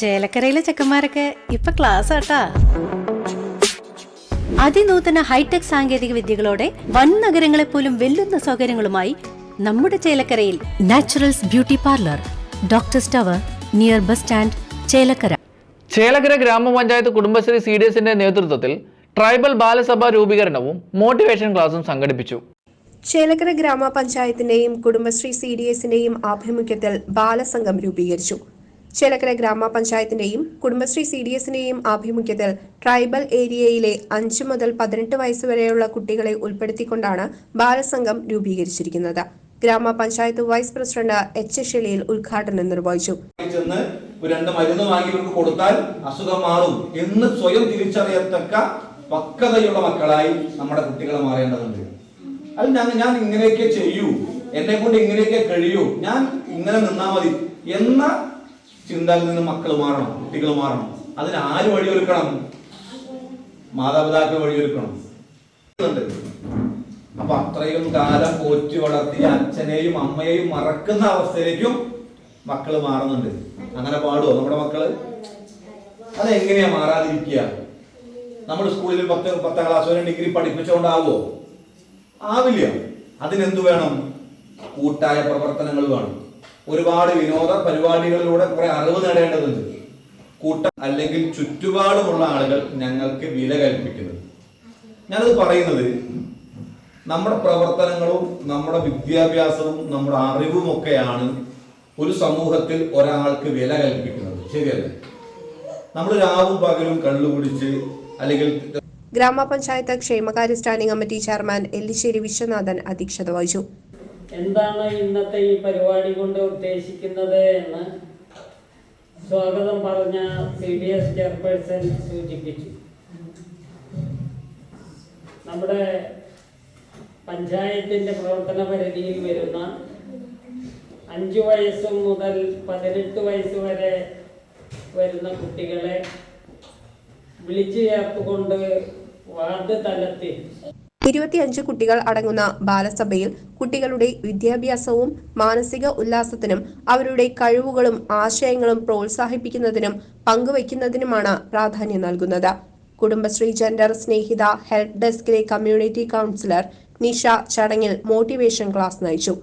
ചേലക്കരയിലെ ചെക്കന്മാരൊക്കെ ഇപ്പൊ ക്ലാസ് ആട്ടാ അതിനൂതന ഹൈടെക് സാങ്കേതിക വിദ്യകളോടെ വൻ നഗരങ്ങളെ പോലും വെല്ലുന്ന സൗകര്യങ്ങളുമായി നമ്മുടെ ചേലക്കരയിൽ naturals beauty parlour doctor tower near bus stand Chelakkara. Chelakkara ഗ്രാമപഞ്ചായത്ത് കുടുംബശ്രീ സി ഡി എസിന്റെ നേതൃത്വത്തിൽ ട്രൈബൽ ബാലസഭ രൂപീകരണവും മോട്ടിവേഷൻ ക്ലാസും സംഘടിപ്പിച്ചു. ചേലക്കര ഗ്രാമപഞ്ചായത്തിന്റെയും കുടുംബശ്രീ സി ഡി എസിന്റെയും ആഭിമുഖ്യത്തിൽ ബാലസംഘം രൂപീകരിച്ചു. ചേലക്കര ഗ്രാമപഞ്ചായത്തിന്റെയും കുടുംബശ്രീ സി ഡി എസിന്റെയും ആഭിമുഖ്യത്തിൽ ട്രൈബൽ ഏരിയയിലെ അഞ്ച് മുതൽ പതിനെട്ട് വയസ്സ് വരെയുള്ള കുട്ടികളെ ഉൾപ്പെടുത്തിക്കൊണ്ടാണ് ബാലസംഘം രൂപീകരിച്ചിരിക്കുന്നത്. ഗ്രാമപഞ്ചായത്ത് വൈസ് പ്രസിഡന്റ് എച്ച് ഷെലിയിൽ ഉദ്ഘാടനം നിർവഹിച്ചു. രണ്ട് മരുന്ന് വാങ്ങി കൊടുത്താൽ അസുഖം മാറും എന്ന് സ്വയം തിരിച്ചറിയത്തക്ക പക്വതയുള്ള മക്കളായി നമ്മുടെ കുട്ടികളെ മാറേണ്ടതുണ്ട്. അത് ഞാൻ ഞാൻ ഇങ്ങനെയൊക്കെ ചെയ്യൂ. എന്നെ കൊണ്ട് ഇങ്ങനെയൊക്കെ കഴിയൂ. ഞാൻ ഇങ്ങനെ നിന്നാ മതി എന്ന ചിന്തയിൽ നിന്ന് മക്കൾ മാറണം കുട്ടികൾ മാറണം. അതിന് ആര് വഴിയൊരുക്കണം? മാതാപിതാക്കൾ വഴിയൊരുക്കണം. അപ്പൊ അത്രയും കാലം പോറ്റി വളർത്തിയ അച്ഛനെയും അമ്മയെയും മറക്കുന്ന അവസ്ഥയിലേക്കും മക്കൾ മാറുന്നുണ്ട്. അങ്ങനെ പാടുമോ നമ്മുടെ മക്കൾ? അതെങ്ങനെയാ മാറാതിരിക്കുക? നമ്മൾ സ്കൂളിൽ പത്ത് പത്താം ക്ലാസ് വരെ ഡിഗ്രി പഠിപ്പിച്ചുകൊണ്ടാവോ ആവില്ല. അതിനെന്തു വേണം? കൂട്ടായ പ്രവർത്തനങ്ങൾ വേണം. ഒരുപാട് വിനോദ പരിപാടികളിലൂടെ കുറെ അറിവ് നേടേണ്ടതുണ്ട്. കൂട്ടം അല്ലെങ്കിൽ ചുറ്റുപാടുമുള്ള ആളുകൾ ഞങ്ങൾക്ക് വില കൽപ്പിക്കുന്നത് ഞാനത് പറയുന്നത് നമ്മുടെ പ്രവർത്തനങ്ങളും നമ്മുടെ വിദ്യാഭ്യാസവും നമ്മുടെ അറിവും ഒക്കെയാണ് ഒരു സമൂഹത്തിൽ ഒരാൾക്ക് വില കൽപ്പിക്കുന്നത്. ശരിയല്ലേ? നമ്മൾ രാവും പകലും കള്ളു കുടിച്ച് അല്ലെങ്കിൽ ഗ്രാമപഞ്ചായത്ത് ക്ഷേമകാര്യ standing committee chairman Ellissery Viswanathan അധ്യക്ഷത വഹിച്ചു. എന്താണ് ഇന്നത്തെ ഈ പരിപാടി കൊണ്ട് ഉദ്ദേശിക്കുന്നത് എന്ന് സ്വാഗതം പറഞ്ഞ സി ഡി എസ് ചെയർപേഴ്സൺ സൂചിപ്പിച്ചു. നമ്മുടെ പഞ്ചായത്തിന്റെ പ്രവർത്തന പരിധിയിൽ വരുന്ന അഞ്ചു വയസ്സ് മുതൽ പതിനെട്ട് വയസ്സ് വരെ വരുന്ന കുട്ടികളെ വിളിച്ചു ചേർത്തുകൊണ്ട് വാർഡ് തലത്തിൽ ഇരുപത്തിയഞ്ച് കുട്ടികൾ അടങ്ങുന്ന ബാലസഭയിൽ കുട്ടികളുടെ വിദ്യാഭ്യാസവും മാനസിക ഉല്ലാസത്തിനും അവരുടെ കഴിവുകളും ആശയങ്ങളും പ്രോത്സാഹിപ്പിക്കുന്നതിനും പങ്കുവയ്ക്കുന്നതിനുമാണ് പ്രാധാന്യം നൽകുന്നത്. കുടുംബശ്രീ ജെൻഡർ സ്നേഹിത ഹെൽപ്പ് ഡെസ്കിലെ കമ്മ്യൂണിറ്റി കൗൺസിലർ നിഷ ചടങ്ങിൽ മോട്ടിവേഷൻ ക്ലാസ് നയിച്ചു.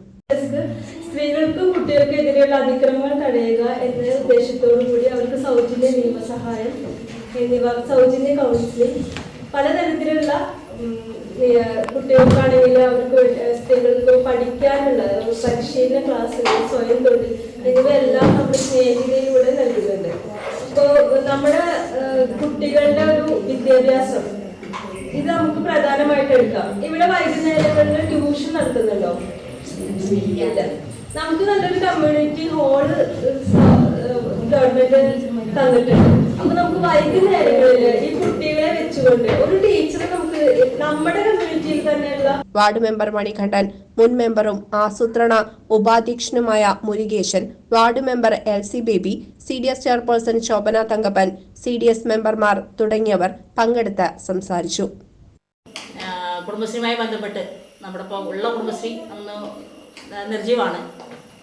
സ്ത്രീകൾക്കും കുട്ടികൾക്കും എതിരെയുള്ള അതിക്രമങ്ങൾ തടയുക എന്ന ഉദ്ദേശത്തോടു കൂടി അവർക്ക് സൗജന്യ നിയമസഹായം എന്നിവ സൗജന്യ കൗൺസിലിംഗ് പലതരത്തിലുള്ള കുട്ടികൾക്കാണെങ്കിൽ അവർക്ക് സ്ത്രീകൾക്ക് പഠിക്കാനുള്ള പരിശീലന ക്ലാസ്സുകൾ സ്വയം തൊഴിൽ എന്നിവയെല്ലാം നമ്മൾ സ്നേഹിതയിലൂടെ നൽകുന്നുണ്ട്. ഇപ്പോൾ നമ്മുടെ കുട്ടികളുടെ ഒരു വിദ്യാഭ്യാസം ഇത് നമുക്ക് പ്രധാനമായിട്ട് എടുക്കാം. ഇവിടെ വൈകുന്നേരങ്ങളിൽ ട്യൂഷൻ നടത്തുന്നുണ്ടോ? നമുക്ക് നല്ലൊരു കമ്മ്യൂണിറ്റി ഹോൾ ഗവൺമെന്റ് തന്നിട്ടുണ്ട്. അപ്പൊ നമുക്ക് വൈകുന്നേരങ്ങളിൽ ഈ കുട്ടികളെ വെച്ചുകൊണ്ട് ഒരു ടീച്ചറെ നമുക്ക് നമ്മുടെ കമ്മ്യൂണിറ്റിയിൽ തന്നെയുള്ള വാർഡ് മെമ്പർ മണികണ്ഠൻ മുൻ മെമ്പറും ആസൂത്രണ ഉപാധ്യക്ഷനുമായ Murukesan ward member L C Baby C D S chairperson Shobhana Thankappan C D S മെമ്പർമാർ തുടങ്ങിയവർ പങ്കെടുത്ത് സംസാരിച്ചു. കുടുംബശ്രീയുമായി ബന്ധപ്പെട്ട് നമ്മുടെ ഇപ്പോൾ ഉള്ള കുടുംബശ്രീ ഒന്ന് നിർജീവമാണ്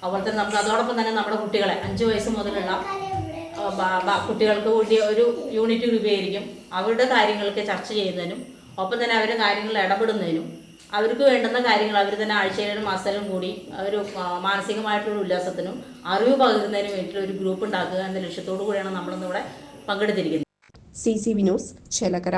അതുപോലെ തന്നെ നമുക്ക് അതോടൊപ്പം തന്നെ നമ്മുടെ കുട്ടികളെ അഞ്ച് വയസ്സ് മുതലുള്ള കുട്ടികൾക്ക് കൂടി ഒരു യൂണിറ്റ് രൂപീകരിക്കും അവരുടെ കാര്യങ്ങൾക്ക് ചർച്ച ചെയ്യുന്നതിനും ഒപ്പം തന്നെ അവരുടെ കാര്യങ്ങളിൽ ഇടപെടുന്നതിനും. അവർക്ക് വേണ്ടുന്ന കാര്യങ്ങൾ അവർ തന്നെ ആഴ്ചയിലും മാസത്തിലും കൂടി ഒരു മാനസികമായിട്ടുള്ള ഉല്ലാസത്തിനും അറിവ് പകരുന്നതിനും വേണ്ടിയിട്ട് ഒരു ഗ്രൂപ്പ് ഉണ്ടാക്കുക എന്ന ലക്ഷ്യത്തോടു കൂടിയാണ് നമ്മളിന്നിവിടെ പങ്കെടുത്തിരിക്കുന്നത്. C C Vinos ചെലകര